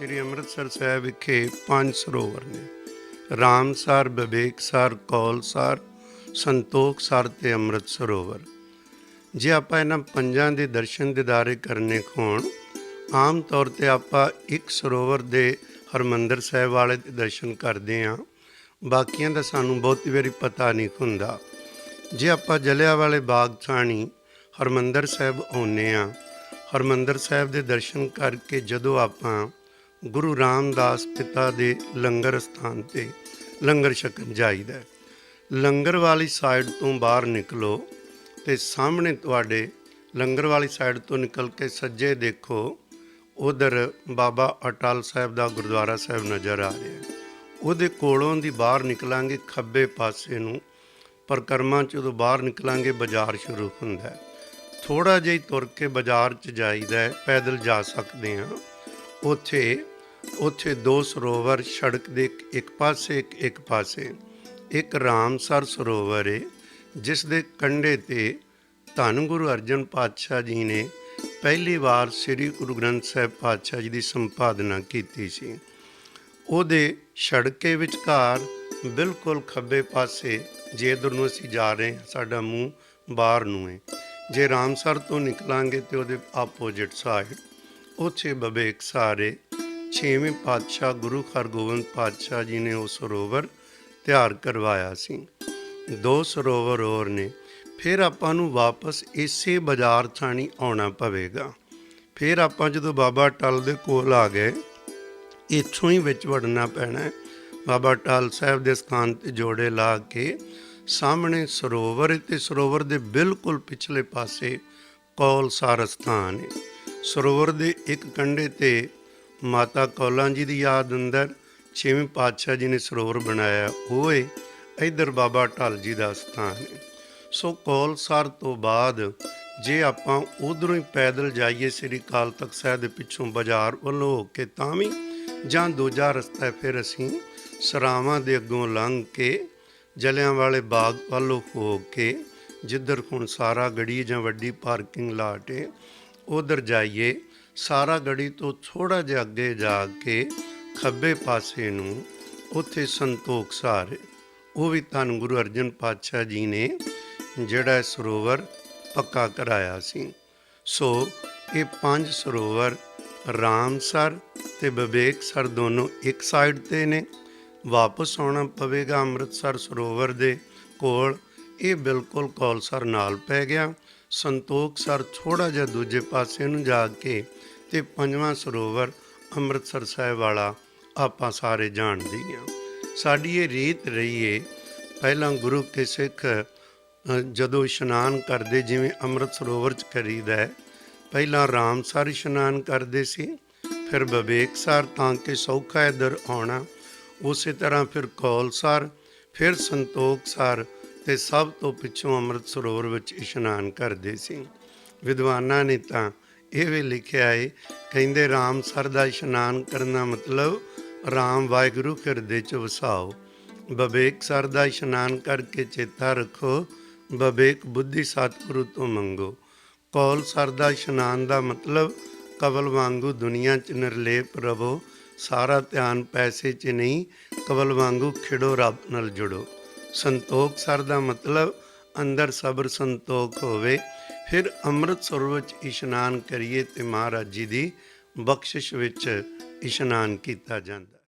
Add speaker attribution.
Speaker 1: ਸ੍ਰੀ ਅੰਮ੍ਰਿਤਸਰ ਸਾਹਿਬ ਵਿਖੇ ਪੰਜ ਸਰੋਵਰ ਨੇ। ਰਾਮਸਰ ਵਿਵੇਕਸਰ ਕੌਲਸਰ ਸੰਤੋਖਸਰ ਤੇ ਅੰਮ੍ਰਿਤ ਸਰੋਵਰ। ਜੇ ਆਪਾਂ ਇਹਨਾਂ ਪੰਜਾਂ ਦੇ ਦਰਸ਼ਨ ਦਿਦਾਰੇ ਕਰਨੇ ਹੋਣ ਆਮ ਤੌਰ ਤੇ ਆਪਾਂ ਇੱਕ ਸਰੋਵਰ ਦੇ ਹਰਮੰਦਰ ਸਾਹਿਬ ਵਾਲੇ ਦੇ ਦਰਸ਼ਨ ਕਰਦੇ ਆਂ ਬਾਕੀਆਂ ਦਾ ਸਾਨੂੰ ਬਹੁਤੀ ਵਾਰੀ ਪਤਾ ਨਹੀਂ ਹੁੰਦਾ। ਜੇ ਆਪਾਂ ਜਲਿਆਂ ਵਾਲੇ ਬਾਗ ਥਾਣੀ, ਹਰਮੰਦਰ ਸਾਹਿਬ ਆਉਂਦੇ ਆਂ ਹਰਮੰਦਰ ਸਾਹਿਬ ਦੇ ਦਰਸ਼ਨ ਕਰਕੇ ਜਦੋਂ ਆਪਾਂ ਗੁਰੂ ਰਾਮਦਾਸ ਪਿਤਾ ਦੇ ਲੰਗਰ ਸਥਾਨ ਤੇ ਲੰਗਰ ਛਕਣ ਜਾਈਦਾ ਲੰਗਰ ਵਾਲੀ ਸਾਈਡ ਤੋਂ ਬਾਹਰ ਨਿਕਲੋ ਤੇ ਸਾਹਮਣੇ ਤੁਹਾਡੇ ਲੰਗਰ ਵਾਲੀ ਸਾਈਡ ਤੋਂ ਨਿਕਲ ਕੇ ਸੱਜੇ ਦੇਖੋ, ਉਧਰ ਬਾਬਾ ਅਟਲ ਸਾਹਿਬ ਦਾ ਗੁਰਦੁਆਰਾ ਸਾਹਿਬ ਨਜ਼ਰ ਆ ਰਿਹਾ ਹੈ। ਉਹਦੇ ਕੋਲੋਂ ਦੀ ਬਾਹਰ ਨਿਕਲਾਂਗੇ, ਖੱਬੇ ਪਾਸੇ ਨੂੰ ਪਰਕਰਮਾ ਚ ਜਦੋਂ ਬਾਹਰ ਨਿਕਲਾਂਗੇ, ਬਾਜ਼ਾਰ ਸ਼ੁਰੂ ਹੁੰਦਾ ਹੈ। ਥੋੜਾ ਜਿਹਾ ਤੁਰ ਕੇ ਬਾਜ਼ਾਰ ਚ ਜਾਈਦਾ ਪੈਦਲ ਜਾ ਸਕਦੇ ਹਾਂ। ਉੱਥੇ ਉੱਥੇ ਦੋ ਸਰੋਵਰ ਸੜਕ ਦੇ ਇੱਕ- ਇੱਕ ਪਾਸੇ, ਇੱਕ ਇੱਕ ਪਾਸੇ। ਇੱਕ ਰਾਮਸਰ ਸਰੋਵਰ ਹੈ ਜਿਸ ਦੇ ਕੰਢੇ ਤੇ ਧੰਨ ਗੁਰੂ ਅਰਜਨ ਪਾਤਸ਼ਾਹ ਜੀ ਨੇ ਪਹਿਲੀ ਵਾਰ ਸ੍ਰੀ ਗੁਰੂ ਗ੍ਰੰਥ ਸਾਹਿਬ ਪਾਤਸ਼ਾਹ ਜੀ ਦੀ ਸੰਪਾਦਨਾ ਕੀਤੀ ਸੀ। ਉਹਦੇ ਸੜਕੇ ਵਿਚਕਾਰ ਬਿਲਕੁਲ ਖੱਬੇ ਪਾਸੇ ਜੇ ਇੱਧਰ ਨੂੰ ਅਸੀਂ ਜਾ ਰਹੇ ਹਾਂ, ਸਾਡਾ ਮੂੰਹ ਬਾਹਰ ਨੂੰ ਹੈ ਜੇ ਰਾਮਸਰ ਤੋਂ ਨਿਕਲਾਂਗੇ ਤੇ ਉਹਦੇ ਆਪੋਜ਼ਿਟ ਸਾਈਡ ਉੱਥੇ ਬਬੇਕ ਸਾਰੇ ਛੇਵੇਂ ਪਾਤਸ਼ਾਹ ਗੁਰੂ ਹਰਗੋਬਿੰਦ ਪਾਤਸ਼ਾਹ ਜੀ ਨੇ ਉਹ ਸਰੋਵਰ ਤਿਆਰ ਕਰਵਾਇਆ ਸੀ। ਦੋ ਸਰੋਵਰ ਹੋਰ ਨੇ। ਫਿਰ ਆਪਾਂ ਨੂੰ ਵਾਪਸ ਇਸੇ ਬਾਜ਼ਾਰ ਥਾਣੀ ਆਉਣਾ ਪਵੇਗਾ। ਫਿਰ ਆਪਾਂ ਜਦੋਂ ਬਾਬਾ ਟਲ ਦੇ ਕੋਲ ਆ ਗਏ, ਇੱਥੋਂ ਹੀ ਵਿੱਚ ਵੜਨਾ ਪੈਣਾ ਹੈ। ਬਾਬਾ ਟਲ ਸਾਹਿਬ ਦੇ ਸਥਾਨ ਤੇ ਜੋੜੇ ਲਾ ਕੇ ਸਾਹਮਣੇ ਸਰੋਵਰ ਹੈ ਤੇ ਸਰੋਵਰ ਦੇ ਬਿਲਕੁਲ ਪਿਛਲੇ ਪਾਸੇ ਕੌਲਸਾਰ ਸਥਾਨ ਹੈ। ਸਰੋਵਰ ਦੇ ਇੱਕ ਕੰਢੇ ਤੇ ਮਾਤਾ ਕੌਲਾਂ ਜੀ ਦੀ ਯਾਦ ਅੰਦਰ ਛੇਵੇਂ ਪਾਤਸ਼ਾਹ ਜੀ ਨੇ ਸਰੋਵਰ ਬਣਾਇਆ। ਉਹ ਹੈ ਇਧਰ ਬਾਬਾ ਢਾਲ ਜੀ ਦਾ ਸਥਾਨ ਹੈ। ਸੋ ਕੌਲਸਾਰ ਤੋਂ ਬਾਅਦ ਜੇ ਆਪਾਂ ਉਧਰੋਂ ਹੀ ਪੈਦਲ ਜਾਈਏ ਸ੍ਰੀ ਕਾਲ ਤਖਤ ਸਾਹਿਬ ਦੇ ਪਿੱਛੋਂ ਬਾਜ਼ਾਰ ਵੱਲੋਂ ਹੋ ਕੇ, ਤਾਂ ਵੀ ਜਾਂ ਦੂਜਾ ਰਸਤਾ ਫਿਰ ਅਸੀਂ ਸਰਾਵਾਂ ਦੇ ਅੱਗੋਂ ਲੰਘ ਕੇ ਜਲਿਆਂ ਵਾਲੇ ਬਾਗ ਵੱਲੋਂ ਹੋ ਕੇ ਜਿੱਧਰ ਹੁਣ ਸਾਰਾ ਗੜੀ ਜਾਂ ਵੱਡੀ ਪਾਰਕਿੰਗ ਲਾਟ ਹੈ, ਉਧਰ ਜਾਈਏ। ਸਾਰਾ ਗੜੀ ਤੋਂ ਥੋੜਾ ਜਿਹਾ ਅੱਗੇ ਜਾ ਕੇ ਖੱਬੇ ਪਾਸੇ ਨੂੰ ਉੱਥੇ ਸੰਤੋਖ ਸਾਰ। ਉਹ ਵੀ ਧੰਨ ਗੁਰੂ ਅਰਜਨ ਪਾਤਸ਼ਾਹ ਜੀ ਨੇ ਜਿਹੜਾ ਸਰੋਵਰ ਪੱਕਾ ਕਰਾਇਆ ਸੀ। ਸੋ ਇਹ ਪੰਜ ਸਰੋਵਰ ਰਾਮਸਰ ਤੇ ਵਿਵੇਕਸਰ ਦੋਨੋਂ ਇੱਕ ਸਾਈਡ ਤੇ ਨੇ। ਵਾਪਸ ਆਉਣਾ ਪਵੇਗਾ ਅੰਮ੍ਰਿਤਸਰ ਸਰੋਵਰ ਦੇ ਕੋਲ। ਇਹ ਬਿਲਕੁਲ ਕੌਲਸਰ ਨਾਲ ਪੈ ਗਿਆ। ਸੰਤੋਖ ਸਰ ਥੋੜਾ ਜਿਹਾ ਦੂਜੇ ਪਾਸੇ ਨੂੰ ਜਾ ਕੇ ਤੇ ਪੰਜਵਾਂ ਸਰੋਵਰ ਅੰਮ੍ਰਿਤਸਰ ਸਾਹਿਬ ਵਾਲਾ ਆਪਾਂ ਸਾਰੇ ਜਾਣਦੇ ਹਾਂ ਸਾਡੀ ਇਹ ਰੀਤ ਰਹੀ ਏ, ਪਹਿਲਾਂ ਗੁਰੂ ਕੇ ਸਿੱਖ ਜਦੋਂ ਇਸ਼ਨਾਨ ਕਰਦੇ ਜਿਵੇਂ ਅੰਮ੍ਰਿਤ ਸਰੋਵਰ ਚ ਕਰੀਦਾ ਹੈ, ਪਹਿਲਾਂ ਰਾਮਸਰ ਇਸ਼ਨਾਨ ਕਰਦੇ ਸੀ, ਫਿਰ ਵਿਵੇਕਸਰ ਤਾਂ ਕਿ ਸੌਖਾ ਇੱਧਰ ਆਉਣਾ, ਉਸੇ ਤਰ੍ਹਾਂ ਫਿਰ ਕੌਲਸਰ ਫਿਰ ਸੰਤੋਖਸਰ ਤੇ ਸਭ ਤੋਂ ਪਿੱਛੋਂ ਅੰਮ੍ਰਿਤ ਸਰੋਵਰ ਵਿੱਚ ਇਸ਼ਨਾਨ ਕਰਦੇ ਸੀ। ਵਿਦਵਾਨਾਂ ਨੇ ਤਾਂ ਇਹ ਵੀ ਲਿਖਿਆ ਏ ਕਹਿੰਦੇ ਰਾਮਸਰ ਦਾ ਇਸ਼ਨਾਨ ਕਰਨਾ ਮਤਲਬ ਰਾਮ ਵਾਹਿਗੁਰੂ ਹਿਰਦੇ ਚ ਵਸਾਓ। ਬਵੇਕ ਸਰ ਦਾ ਇਸ਼ਨਾਨ ਕਰਕੇ ਚੇਤਾ ਰੱਖੋ ਬਵੇਕ ਬੁੱਧੀ ਸਤਿਗੁਰੂ ਤੋਂ ਮੰਗੋ। ਕੌਲ ਸਰ ਦਾ ਇਸ਼ਨਾਨ ਦਾ ਮਤਲਬ ਕਵਲ ਵਾਂਗੂ ਦੁਨੀਆ 'ਚ ਨਿਰਲੇਪ ਰਵੋ, ਸਾਰਾ ਧਿਆਨ ਪੈਸੇ 'ਚ ਨਹੀਂ, ਕਵਲ ਵਾਂਗੂ ਖਿੜੋ ਰੱਬ ਨਾਲ ਜੁੜੋ। ਸੰਤੋਖ ਸਰ ਦਾ ਮਤਲਬ ਅੰਦਰ ਸਬਰ ਸੰਤੋਖ ਹੋਵੇ ਫਿਰ ਅੰਮ੍ਰਿਤ ਸਰੋਵਰ ਵਿੱਚ ਇਸ਼ਨਾਨ ਕਰੀਏ ਤੇ ਮਹਾਰਾਜ ਜੀ ਦੀ ਬਖਸ਼ਿਸ਼ ਵਿੱਚ ਇਸ਼ਨਾਨ ਕੀਤਾ ਜਾਂਦਾ।